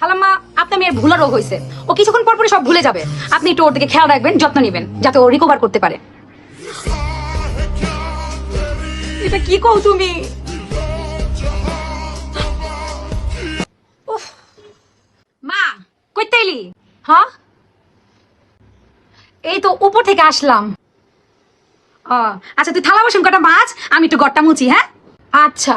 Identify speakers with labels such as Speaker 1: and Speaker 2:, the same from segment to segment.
Speaker 1: খালাম্মা আপনার মেয়ের ভুলা রোগ হয়েছে। ও কিছুক্ষণ পর পরে সব ভুলে যাবে। আপনি একটু ওর দিকে খেয়াল রাখবেন যত্ন নেবেন যাতে ও রিকভার করতে পারে। এটা কি কও তুমি? উফ। মা কইতে এলি? হ্যাঁ? এই তো উপর থেকে আসলাম। আচ্ছা তুই থালা বসুন কটা মাছ? আমি একটু গড়টা মুছি হ্যাঁ? আচ্ছা।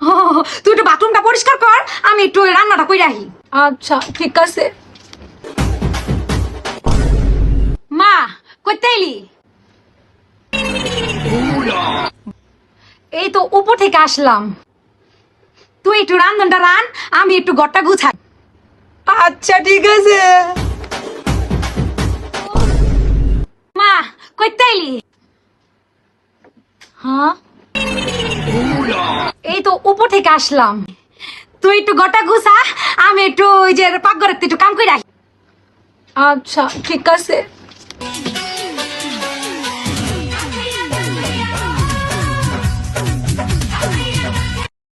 Speaker 1: তুই একটু বাথরুমটা পরিষ্কার কর আমি একটু রান্নাটা করে রাখি আচ্ছা ঠিক আছে। মা কইতে এলি? এই তো উপর থেকে আসলাম। তুই একটু রান্ধনটা রান আমি একটু ঘরটা গুছাই। আচ্ছা ঠিক আছে। মা কইতে এলি? হ্যাঁ? থেকে আসলাম। তুই একটু গোটা গুছা আমি একটু ওই যে পাকঘরের একটু কাম করে আচ্ছা ঠিক আছে।